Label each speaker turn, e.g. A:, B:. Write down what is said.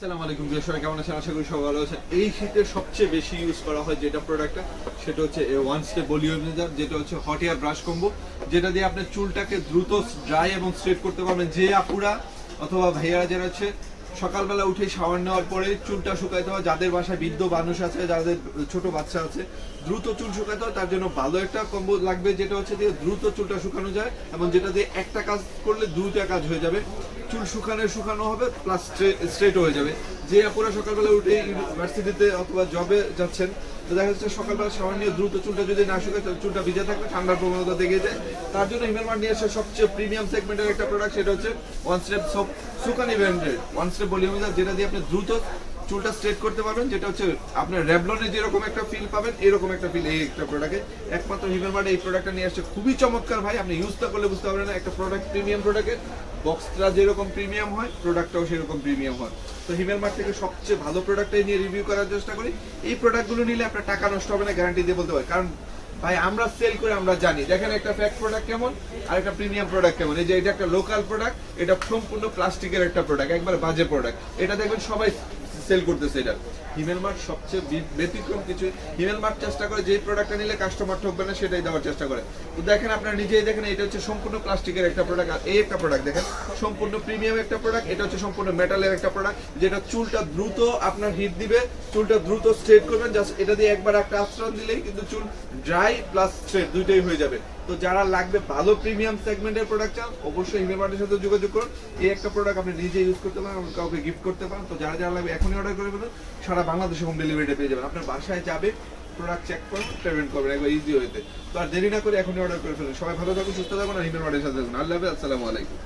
A: আসসালামু আলাইকুম সবাই কেমন আছেন? আশা করি সবাই ভালো আছেন। এই শীতে সবচেয়ে বেশি ইউজ করা হয় যেটা প্রোডাক্টটা সেটা হচ্ছে ওয়ান স্টেপ যেটা হচ্ছে হট এয়ার ব্রাশ কম্বো যেটা দিয়ে আপনি চুলটাকে দ্রুত ড্রাই এবং স্ট্রেট করতে পারবেন। যে আপুরা অথবা ভাইয়ারা যারা হচ্ছে সকালবেলা উঠে শাওয়ার নেওয়ার পরে চুলটা শুকাইতে হয়, যাদের বাসায় বৃদ্ধ মানুষ আছে, যাদের ছোট বাচ্চা আছে, দ্রুত চুল শুকাইতে হয়, তার জন্য ভালো একটা কম্বো লাগবে, যেটা হচ্ছে দিয়ে দ্রুত চুলটা শুকানো যায় এবং যেটা দিয়ে একটা কাজ করলে দুইটা কাজ হয়ে যাবে। চুল শুকানো শুকানো হবে প্লাস স্ট্রেট হয়ে যাবে। যে আপুরা সকালবেলা উঠে ইউনিভার্সিটিতে অথবা জবে যাচ্ছেন, তো দেখা যাচ্ছে সকালবেলা সামান্য নিয়ে দ্রুত চুলটা যদি না শুকায় চুলটা ভিজে থাকবে, ঠান্ডার প্রবণতা দেখে যায়। তার জন্য হিমেলমার নিয়ে আসে সবচেয়ে প্রিমিয়াম সেগমেন্টের একটা প্রোডাক্ট সেটা হচ্ছে ওয়ান স্টেপ সোপ সুকানি ব্র্যান্ডের ওয়ান স্টেপ ভলিউমিজার যেটা দিয়ে আপনি দ্রুত চুলটা স্ট্রেট করতে পারবেন, যেটা হচ্ছে আপনার র্যাবলনে যেরকম একটা ফিল পাবেন, এরকম একটা ফিল এই একটা প্রোডাক্টে একমাত্র হিমেলমার্ট এই প্রোডাক্টটা নিয়ে আসছে। খুবই চমৎকার ভাই, আপনি ইউজ না করলে বুঝতে পারবেন না, একটা প্রোডাক্ট প্রিমিয়াম প্রোডাক্টের বক্সটা যেরকম প্রিমিয়াম হয় প্রোডাক্টটাও সেরকম প্রিমিয়াম হয়। তো হিমেলমার্ট থেকে সবচেয়ে ভালো প্রোডাক্টটাই নিয়ে রিভিউ করার চেষ্টা করি। এই প্রোডাক্টগুলো নিলে আপনার টাকা নষ্ট হবে না গ্যারান্টি দিয়ে বলতে পারি কারণ ভাই, আমরা সেল করে আমরা জানি। দেখেন একটা ফ্যাক্ট প্রোডাক্ট কেমন, আর একটা প্রিমিয়াম প্রোডাক্ট কেমন। এই যে এটা একটা লোকাল প্রোডাক্ট এটা সম্পূর্ণ প্লাস্টিকের একটা প্রোডাক্ট একবার বাজে প্রোডাক্ট এটা দেখবেন সবাই সেল করতেছে এটা। হিমেল মার্ট সবচেয়ে ব্যতিক্রম কিছু। হিমেল মার্ট চেষ্টা করে যে প্রোডাক্টটা নিলে কাস্টমার ঠকবে না, সেটাই দেওয়ার চেষ্টা করে। তো দেখেন আপনারা নিজেই দেখেন, এটা হচ্ছে সম্পূর্ণ প্লাস্টিকের একটা প্রোডাক্ট আর এই একটা প্রোডাক্ট দেখেন, সম্পূর্ণ প্রিমিয়াম একটা প্রোডাক্ট এটা হচ্ছে সম্পূর্ণ মেটালের একটা প্রোডাক্ট যেটা চুলটা দ্রুত আপনার হিট দিবে, চুলটা দ্রুত স্ট্রেট করবেন জাস্ট এটা দিয়ে একবার একটা আশ্রয় দিলেই কিন্তু চুল ড্রাই প্লাস স্ট্রেট দুইটাই হয়ে যাবে। তো যারা লাগবে ভালো প্রিমিয়াম সেগমেন্টের প্রোডাক্ট চান, অবশ্যই হিমেমার্টের সাথে যোগাযোগ করুন। এই একটা প্রোডাক্ট আপনি নিজে ইউজ করতে পারেন এবং কাউকে গিফট করতে পারেন। তো যারা যারা লাগবে, এখনই অর্ডার করে ফেলুন। সারা বাংলাদেশে হোম ডেলিভারিটা পেয়ে যাবেন। আপনার বাসায় যাবে প্রোডাক্ট চেক করুন পেমেন্ট করবেন, একবার ইজি হয়েছে তো আর দেরি না করে এখনই অর্ডার করে ফেলুন। সবাই ভালো থাকুন, সুস্থ থাকুন, আর হিমেমার্টের সাথে থাকুন। আল্লাহ আসসালামু আলাইকুম।